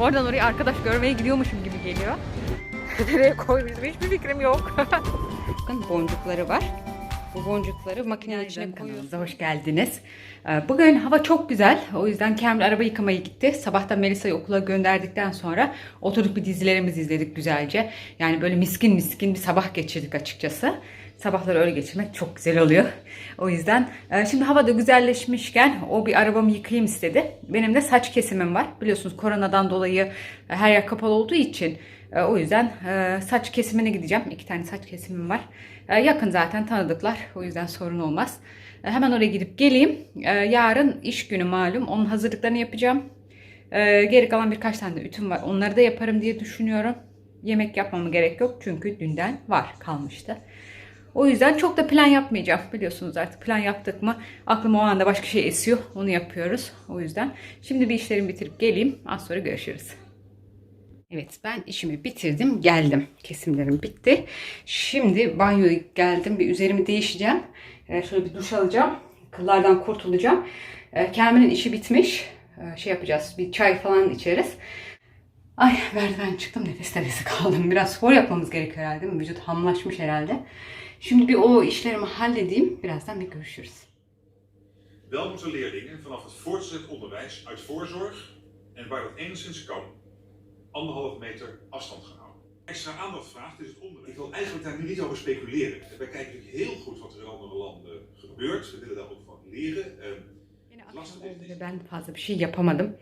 Oradan oraya arkadaş görmeye gidiyormuşum gibi geliyor. Nereye koymuşum hiçbir fikrim yok. Bakın boncukları var. Bu boncukları makinenin içine koyuyoruz. Hoş geldiniz. Ee, Bugün hava çok güzel. O yüzden Kamil araba yıkamaya gitti. Sabahtan Melisa'yı okula gönderdikten sonra oturduk bir dizilerimizi izledik güzelce. Yani böyle miskin miskin bir sabah geçirdik açıkçası. Sabahları öyle geçirmek çok güzel oluyor. O yüzden e, şimdi hava da güzelleşmişken o bir arabamı yıkayayım istedi. Benim de saç kesimim var. Biliyorsunuz koronadan dolayı e, her yer kapalı olduğu için e, o yüzden e, saç kesimine gideceğim. İki tane saç kesimim var. Yakın zaten tanıdıklar. O yüzden sorun olmaz. Hemen oraya gidip geleyim. Yarın iş günü malum. Onun hazırlıklarını yapacağım. Geri kalan birkaç tane de ütüm var. Onları da yaparım diye düşünüyorum. Yemek yapmama gerek yok. Çünkü dünden var kalmıştı. O yüzden çok da plan yapmayacağım. Biliyorsunuz artık plan yaptık mı aklıma o anda başka şey esiyor. Onu yapıyoruz. O yüzden şimdi bir işlerimi bitirip geleyim. Az sonra görüşürüz. Evet ben işimi bitirdim geldim. Kesimlerim bitti. Şimdi banyoya geldim. Bir üzerimi değişeceğim. Ee, şöyle bir duş alacağım. Kıllardan kurtulacağım. Ee, Kamil'in işi bitmiş. Ee, şey yapacağız. Bir çay falan içeriz. Ay merdiven çıktım nefes nefese kaldım. Biraz spor yapmamız gerekiyor herhalde. Vücut hamlaşmış herhalde. Şimdi bir o işlerimi halledeyim. Birazdan bir görüşürüz. Wel moeten leerlingen vanaf het voortgezet onderwijs uit voorzorg en waar dat enigszins kan, anderhalve meter afstand gaan houden. Extra aandacht vraagt is het onderwijs. Ik wil eigenlijk daar nu niet over speculeren. Wij kijken natuurlijk heel goed wat er in andere landen gebeurt. We willen daar ook van leren. Ehm, Yine ve ben fazla bir şey yapamadım.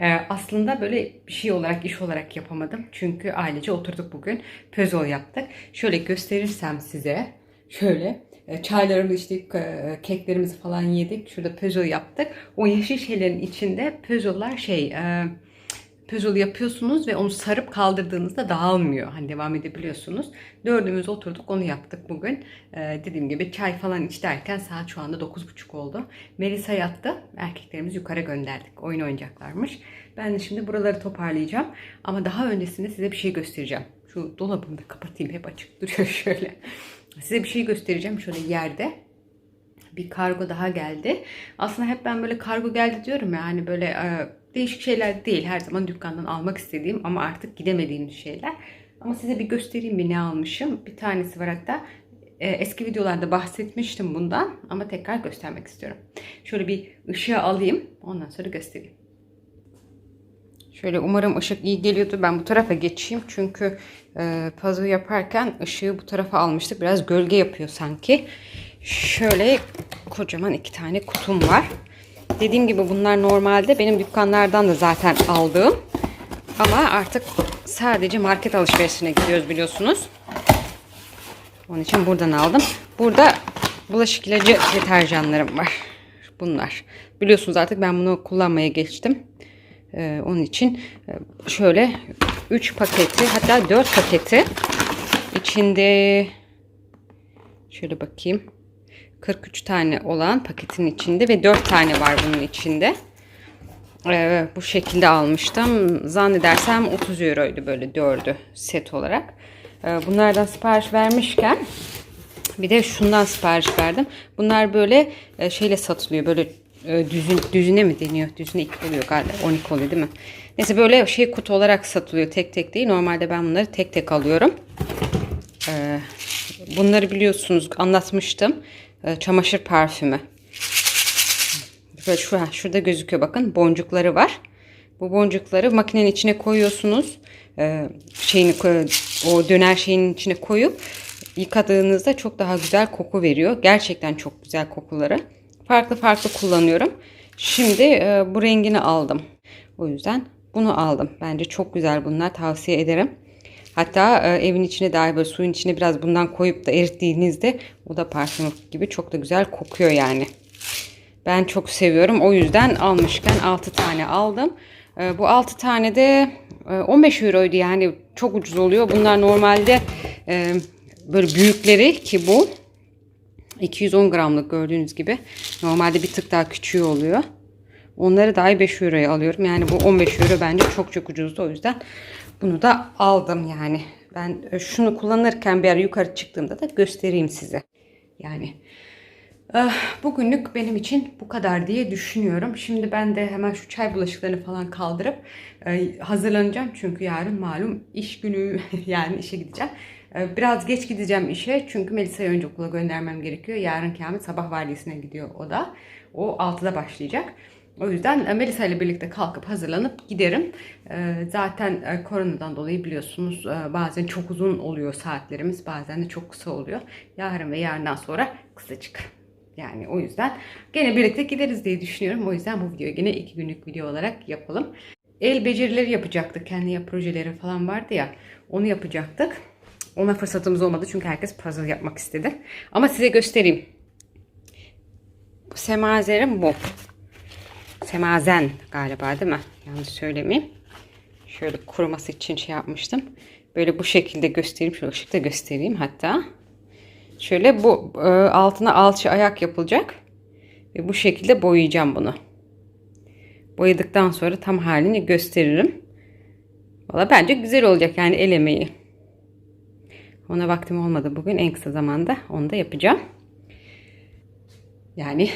Ee, aslında böyle bir şey olarak, iş olarak yapamadım. Çünkü ailece oturduk bugün. Pözol yaptık. Şöyle gösterirsem size. Şöyle e, çaylarımızı içtik, e, keklerimizi falan yedik. Şurada pözol yaptık. O yeşil şeylerin içinde pözollar şey... E, pözol yapıyorsunuz ve onu sarıp kaldırdığınızda dağılmıyor. Hani devam edebiliyorsunuz. Dördümüz oturduk onu yaptık bugün. Dediğim gibi çay falan iç saat şu anda 9.30 oldu. Melisa yattı. Erkeklerimizi yukarı gönderdik. Oyun oynayacaklarmış. Ben de şimdi buraları toparlayacağım. Ama daha öncesinde size bir şey göstereceğim. Şu dolabımı da kapatayım. Hep açık duruyor şöyle. Size bir şey göstereceğim şöyle yerde bir kargo daha geldi. Aslında hep ben böyle kargo geldi diyorum ya hani böyle e, değişik şeyler değil. Her zaman dükkandan almak istediğim ama artık gidemediğim şeyler. Ama size bir göstereyim bir ne almışım. Bir tanesi var hatta. E, eski videolarda bahsetmiştim bundan ama tekrar göstermek istiyorum. Şöyle bir ışığı alayım. Ondan sonra göstereyim. Şöyle umarım ışık iyi geliyordu. Ben bu tarafa geçeyim. Çünkü e, puzzle yaparken ışığı bu tarafa almıştık. Biraz gölge yapıyor sanki. Şöyle kocaman iki tane kutum var. Dediğim gibi bunlar normalde benim dükkanlardan da zaten aldığım. Ama artık sadece market alışverişine gidiyoruz biliyorsunuz. Onun için buradan aldım. Burada bulaşık ilacı deterjanlarım var. Bunlar. Biliyorsunuz artık ben bunu kullanmaya geçtim. Ee, onun için e, şöyle 3 paketi hatta 4 paketi içinde şöyle bakayım 43 tane olan paketin içinde ve 4 tane var bunun içinde. Ee, bu şekilde almıştım. Zannedersem 30 euroydu böyle 4'ü set olarak. Ee, bunlardan sipariş vermişken bir de şundan sipariş verdim. Bunlar böyle e, şeyle satılıyor. Böyle düzün, düzüne mi deniyor? Düzüne 2 oluyor galiba. 12 oluyor değil mi? Neyse böyle şey kutu olarak satılıyor. Tek tek değil. Normalde ben bunları tek tek alıyorum. Ee, bunları biliyorsunuz anlatmıştım. Ee, çamaşır parfümü. Şu, şurada gözüküyor bakın. Boncukları var. Bu boncukları makinenin içine koyuyorsunuz. Ee, şeyini o döner şeyin içine koyup yıkadığınızda çok daha güzel koku veriyor. Gerçekten çok güzel kokuları. Farklı farklı kullanıyorum. Şimdi e, bu rengini aldım. O yüzden bunu aldım. Bence çok güzel bunlar. Tavsiye ederim. Hatta e, evin içine dahi böyle suyun içine biraz bundan koyup da erittiğinizde o da parfüm gibi çok da güzel kokuyor yani. Ben çok seviyorum. O yüzden almışken 6 tane aldım. E, bu 6 tane de e, 15 euroydu yani çok ucuz oluyor. Bunlar normalde e, böyle büyükleri ki bu 210 gramlık gördüğünüz gibi. Normalde bir tık daha küçüğü oluyor. Onları dahi 5 euroya alıyorum. Yani bu 15 euro bence çok çok ucuzdu. O yüzden bunu da aldım yani. Ben şunu kullanırken bir ara yukarı çıktığımda da göstereyim size. Yani Eh, Bugünlük benim için bu kadar diye düşünüyorum. Şimdi ben de hemen şu çay bulaşıklarını falan kaldırıp e, hazırlanacağım. Çünkü yarın malum iş günü yani işe gideceğim. E, Biraz geç gideceğim işe çünkü Melisa'yı önce okula göndermem gerekiyor. Yarın Kamil sabah vardiyasına gidiyor o da. O 6'da başlayacak. O yüzden e, Melisa ile birlikte kalkıp hazırlanıp giderim. E, Zaten e, koronadan dolayı biliyorsunuz e, bazen çok uzun oluyor saatlerimiz bazen de çok kısa oluyor. Yarın ve yarından sonra kısacık. Yani o yüzden gene birlikte gideriz diye düşünüyorum. O yüzden bu videoyu gene iki günlük video olarak yapalım. El becerileri yapacaktık. Kendi yap projeleri falan vardı ya. Onu yapacaktık. Ona fırsatımız olmadı çünkü herkes puzzle yapmak istedi. Ama size göstereyim. Bu semazerim bu. Semazen galiba değil mi? Yanlış söylemeyeyim. Şöyle kuruması için şey yapmıştım. Böyle bu şekilde göstereyim. Şöyle ışıkta göstereyim hatta. Şöyle bu e, altına alçı ayak yapılacak. Ve bu şekilde boyayacağım bunu. Boyadıktan sonra tam halini gösteririm. Valla bence güzel olacak yani el emeği. Ona vaktim olmadı bugün en kısa zamanda onu da yapacağım. Yani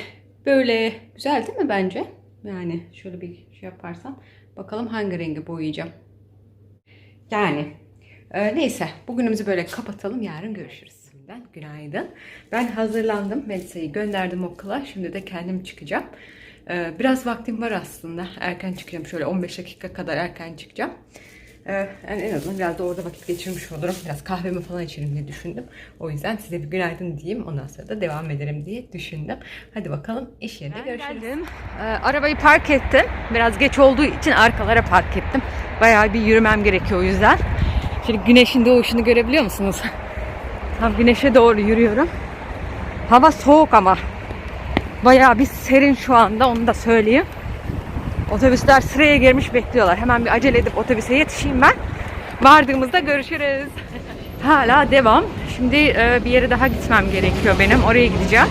böyle güzel değil mi bence? Yani şöyle bir şey yaparsam bakalım hangi rengi boyayacağım. Yani e, neyse bugünümüzü böyle kapatalım yarın görüşürüz. Şimdiden günaydın. Ben hazırlandım. Melisa'yı gönderdim okula. Şimdi de kendim çıkacağım. E, biraz vaktim var aslında. Erken çıkacağım. Şöyle 15 dakika kadar erken çıkacağım. E, yani en azından biraz da orada vakit geçirmiş olurum. Biraz kahvemi falan içerim diye düşündüm. O yüzden size bir günaydın diyeyim. Ondan sonra da devam ederim diye düşündüm. Hadi bakalım iş yerinde görüşürüz. Ee, arabayı park ettim. Biraz geç olduğu için arkalara park ettim. Bayağı bir yürümem gerekiyor o yüzden. Şimdi güneşin doğuşunu görebiliyor musunuz? Tam güneşe doğru yürüyorum. Hava soğuk ama. Bayağı bir serin şu anda onu da söyleyeyim. Otobüsler sıraya girmiş bekliyorlar. Hemen bir acele edip otobüse yetişeyim ben. Vardığımızda görüşürüz. Hala devam. Şimdi e, bir yere daha gitmem gerekiyor benim. Oraya gideceğim.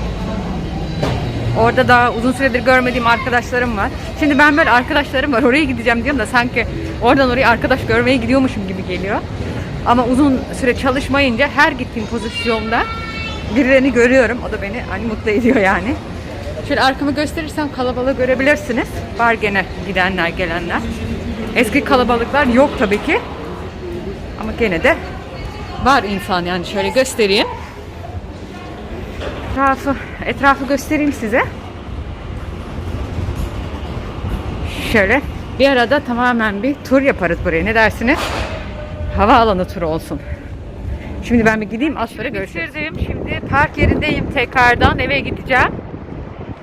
Orada da uzun süredir görmediğim arkadaşlarım var. Şimdi ben böyle arkadaşlarım var oraya gideceğim diyorum da sanki oradan oraya arkadaş görmeye gidiyormuşum gibi geliyor. Ama uzun süre çalışmayınca her gittiğim pozisyonda birilerini görüyorum. O da beni hani mutlu ediyor yani. Şöyle arkamı gösterirsem kalabalığı görebilirsiniz. Var gene gidenler gelenler. Eski kalabalıklar yok tabii ki. Ama gene de var insan yani şöyle göstereyim. Etrafı, etrafı göstereyim size. Şöyle bir arada tamamen bir tur yaparız buraya. Ne dersiniz? Havaalanı turu olsun. Şimdi ben bir gideyim az sonra görüşürüz. Şimdi park yerindeyim tekrardan eve gideceğim.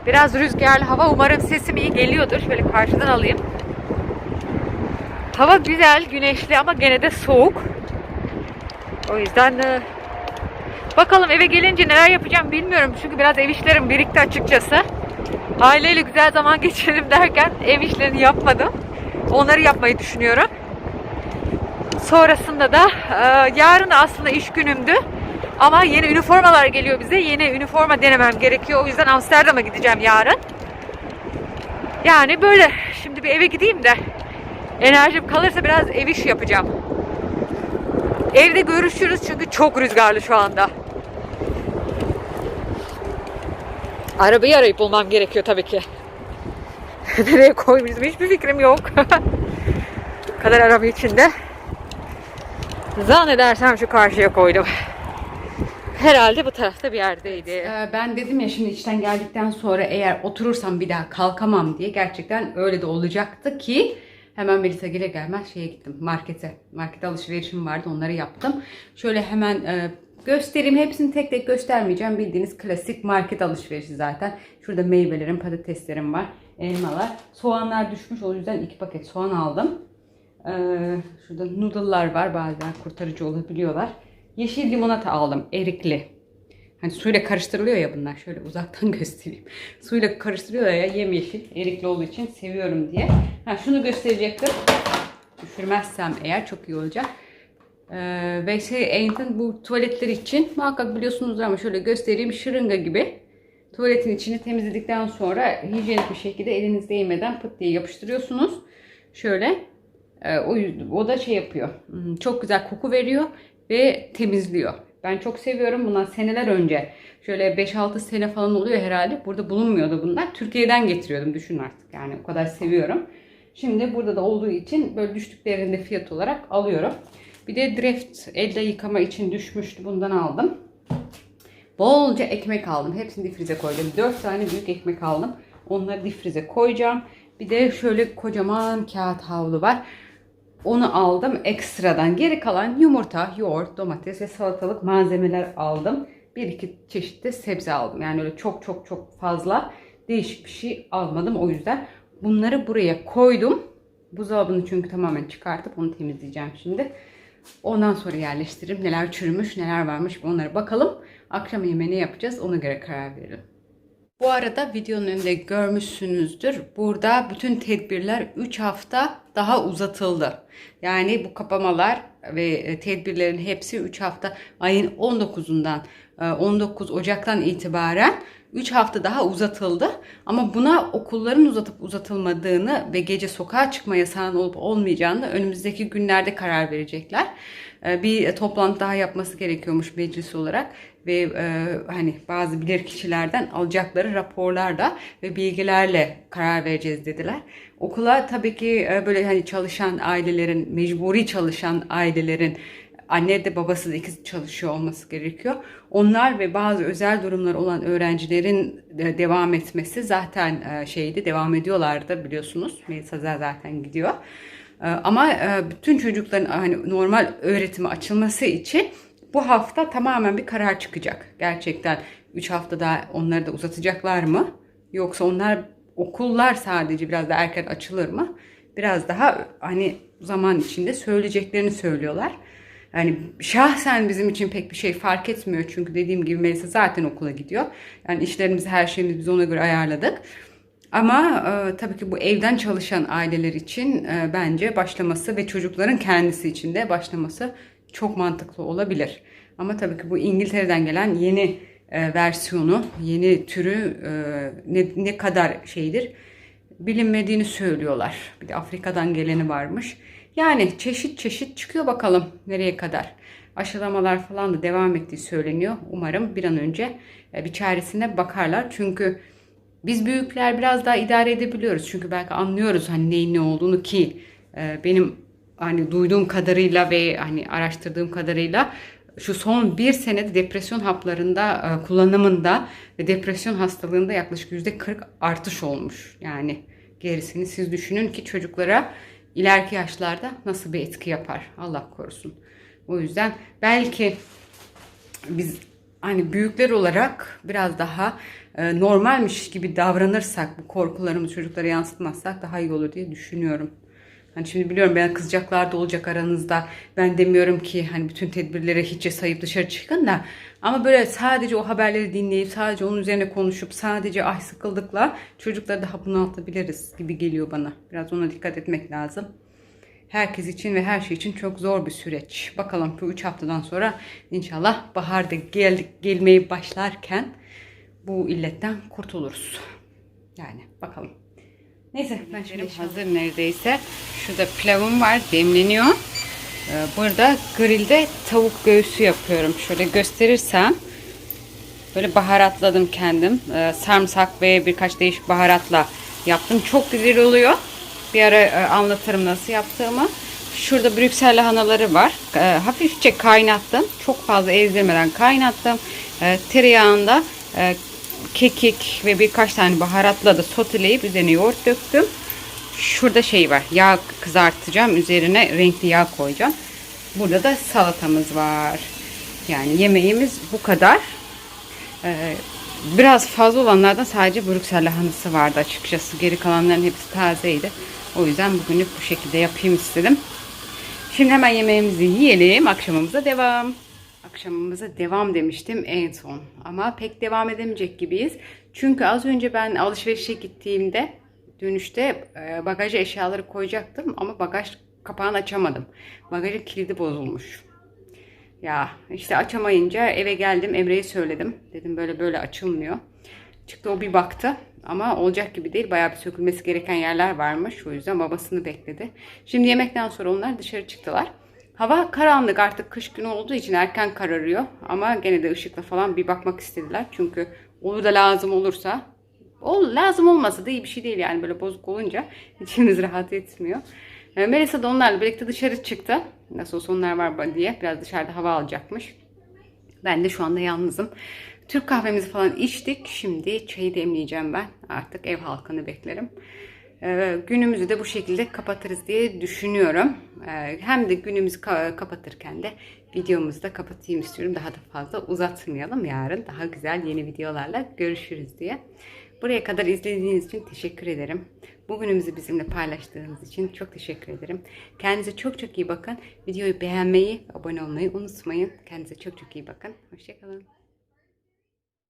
Biraz rüzgarlı hava. Umarım sesim iyi geliyordur. Şöyle karşıdan alayım. Hava güzel, güneşli ama gene de soğuk. O yüzden e, Bakalım eve gelince neler yapacağım bilmiyorum. Çünkü biraz ev işlerim birikti açıkçası. Aileyle güzel zaman geçirelim derken ev işlerini yapmadım. Onları yapmayı düşünüyorum. Sonrasında da e, yarın da aslında iş günümdü. Ama yeni üniformalar geliyor bize. Yeni üniforma denemem gerekiyor. O yüzden Amsterdam'a gideceğim yarın. Yani böyle. Şimdi bir eve gideyim de enerjim kalırsa biraz ev işi yapacağım. Evde görüşürüz çünkü çok rüzgarlı şu anda. Arabayı arayıp bulmam gerekiyor tabii ki. Nereye koymuşum hiçbir fikrim yok. Kadar araba içinde. Zannedersem şu karşıya koydum. Herhalde bu tarafta bir yerdeydi. Ee, Ben dedim ya şimdi işten geldikten sonra eğer oturursam bir daha kalkamam diye gerçekten öyle de olacaktı ki hemen Melisa gele gelmez şeye gittim markete. Markete alışverişim vardı onları yaptım. Şöyle hemen e, göstereyim hepsini tek tek göstermeyeceğim bildiğiniz klasik market alışverişi zaten. Şurada meyvelerim patateslerim var elmalar. Soğanlar düşmüş o yüzden iki paket soğan aldım. Ee, şurada noodle'lar var bazen kurtarıcı olabiliyorlar. Yeşil limonata aldım erikli. Hani suyla karıştırılıyor ya bunlar. Şöyle uzaktan göstereyim. Suyla karıştırılıyor ya yemyeşil. Erikli olduğu için seviyorum diye. Ha şunu gösterecektim. Düşürmezsem eğer çok iyi olacak. Ee, ve şey Ainton bu tuvaletler için muhakkak biliyorsunuzdur ama şöyle göstereyim. Şırınga gibi. Tuvaletin içini temizledikten sonra hijyenik bir şekilde eliniz değmeden pıt diye yapıştırıyorsunuz. Şöyle. Ee, o, o da şey yapıyor. hmm, Çok güzel koku veriyor ve temizliyor. Ben çok seviyorum. Bundan seneler önce şöyle 5-6 sene falan oluyor herhalde. Burada bulunmuyordu bunlar. Türkiye'den getiriyordum düşün artık. Yani o kadar seviyorum. Şimdi burada da olduğu için böyle düştüklerinde fiyat olarak alıyorum. Bir de Drift elde yıkama için düşmüştü. Bundan aldım. Bolca ekmek aldım. Hepsini difrize koydum. 4 tane büyük ekmek aldım. Onları difrize koyacağım. Bir de şöyle kocaman kağıt havlu var. Onu aldım ekstradan. Geri kalan yumurta, yoğurt, domates ve salatalık malzemeler aldım. Bir iki çeşit de sebze aldım. Yani öyle çok çok çok fazla değişik bir şey almadım. O yüzden bunları buraya koydum. Buzdolabını çünkü tamamen çıkartıp onu temizleyeceğim şimdi. Ondan sonra yerleştiririm. Neler çürümüş, neler varmış onlara bakalım. Akşam yemeği ne yapacağız ona göre karar verelim. Bu arada videonun önünde görmüşsünüzdür. Burada bütün tedbirler 3 hafta daha uzatıldı. Yani bu kapamalar ve e, tedbirlerin hepsi 3 hafta ayın 19'undan e, 19 Ocak'tan itibaren 3 hafta daha uzatıldı. Ama buna okulların uzatıp uzatılmadığını ve gece sokağa çıkma yasağının olup olmayacağını önümüzdeki günlerde karar verecekler. E, Bir toplantı daha yapması gerekiyormuş meclis olarak ve e, hani bazı bilir kişilerden alacakları raporlarla ve bilgilerle karar vereceğiz dediler. Okula tabii ki e, böyle hani çalışan ailelerin, mecburi çalışan ailelerin anne de babası da ikisi çalışıyor olması gerekiyor. Onlar ve bazı özel durumlar olan öğrencilerin de devam etmesi zaten e, şeydi devam ediyorlardı biliyorsunuz. Melisa zaten gidiyor. E, Ama e, bütün çocukların hani normal öğretime açılması için bu hafta tamamen bir karar çıkacak. Gerçekten 3 hafta daha onları da uzatacaklar mı? Yoksa onlar okullar sadece biraz da erken açılır mı? Biraz daha hani zaman içinde söyleyeceklerini söylüyorlar. Yani şahsen bizim için pek bir şey fark etmiyor. Çünkü dediğim gibi Melisa zaten okula gidiyor. Yani işlerimizi her şeyimizi biz ona göre ayarladık. Ama e, tabii ki bu evden çalışan aileler için e, bence başlaması ve çocukların kendisi için de başlaması çok mantıklı olabilir. Ama tabii ki bu İngiltere'den gelen yeni e, versiyonu, yeni türü e, ne, ne kadar şeydir bilinmediğini söylüyorlar. Bir de Afrika'dan geleni varmış. Yani çeşit çeşit çıkıyor bakalım nereye kadar. Aşılamalar falan da devam ettiği söyleniyor. Umarım bir an önce e, bir çaresine bakarlar. Çünkü biz büyükler biraz daha idare edebiliyoruz. Çünkü belki anlıyoruz hani neyin ne olduğunu ki e, benim hani duyduğum kadarıyla ve hani araştırdığım kadarıyla şu son bir senede depresyon haplarında e, kullanımında ve depresyon hastalığında yaklaşık yüzde 40 artış olmuş. Yani gerisini siz düşünün ki çocuklara ileriki yaşlarda nasıl bir etki yapar Allah korusun. O yüzden belki biz hani büyükler olarak biraz daha e, normalmiş gibi davranırsak, bu korkularımızı çocuklara yansıtmazsak daha iyi olur diye düşünüyorum. Hani şimdi biliyorum ben kızacaklar da olacak aranızda. Ben demiyorum ki hani bütün tedbirleri hiçe sayıp dışarı çıkın da ama böyle sadece o haberleri dinleyip sadece onun üzerine konuşup sadece ay sıkıldıkla çocukları daha bunaltabiliriz gibi geliyor bana. Biraz ona dikkat etmek lazım. Herkes için ve her şey için çok zor bir süreç. Bakalım bu 3 haftadan sonra inşallah baharda gel, gelmeye başlarken bu illetten kurtuluruz. Yani bakalım. Neyse ben şimdi hazır neredeyse. Şurada pilavım var demleniyor. Ee, Burada grilde tavuk göğsü yapıyorum. Şöyle gösterirsem. Böyle baharatladım kendim. Ee, Sarımsak ve birkaç değişik baharatla yaptım. Çok güzel oluyor. Bir ara e, anlatırım nasıl yaptığımı. Şurada Brüksel lahanaları var. E, hafifçe kaynattım. Çok fazla ezdirmeden kaynattım. Tereyağında e, kekik ve birkaç tane baharatla da soteleyip üzerine yoğurt döktüm. Şurada şey var. Yağ kızartacağım. Üzerine renkli yağ koyacağım. Burada da salatamız var. Yani yemeğimiz bu kadar. Ee, biraz fazla olanlardan sadece Brüksel lahanası vardı açıkçası. Geri kalanların hepsi tazeydi. O yüzden bugünlük bu şekilde yapayım istedim. Şimdi hemen yemeğimizi yiyelim. Akşamımıza devam. Akşamımıza devam demiştim en son. Ama pek devam edemeyecek gibiyiz. Çünkü az önce ben alışverişe gittiğimde dönüşte e, bagaja eşyaları koyacaktım ama bagaj kapağını açamadım. Bagajın kilidi bozulmuş. Ya işte açamayınca eve geldim Emre'ye söyledim. Dedim böyle böyle açılmıyor. Çıktı o bir baktı ama olacak gibi değil. Bayağı bir sökülmesi gereken yerler varmış. O yüzden babasını bekledi. Şimdi yemekten sonra onlar dışarı çıktılar. Hava karanlık artık kış günü olduğu için erken kararıyor. Ama gene de ışıkla falan bir bakmak istediler. Çünkü olur da lazım olursa ol, lazım olmasa da iyi bir şey değil yani böyle bozuk olunca içimiz rahat etmiyor. E, Melisa da onlarla birlikte dışarı çıktı. Nasıl olsa onlar var diye biraz dışarıda hava alacakmış. Ben de şu anda yalnızım. Türk kahvemizi falan içtik. Şimdi çayı demleyeceğim ben. Artık ev halkını beklerim. Ee, günümüzü de bu şekilde kapatırız diye düşünüyorum. Ee, hem de günümüzü ka- kapatırken de videomuzu da kapatayım istiyorum. Daha da fazla uzatmayalım. Yarın daha güzel yeni videolarla görüşürüz diye. Buraya kadar izlediğiniz için teşekkür ederim. Bugünümüzü bizimle paylaştığınız için çok teşekkür ederim. Kendinize çok çok iyi bakın. Videoyu beğenmeyi, abone olmayı unutmayın. Kendinize çok çok iyi bakın. Hoşçakalın.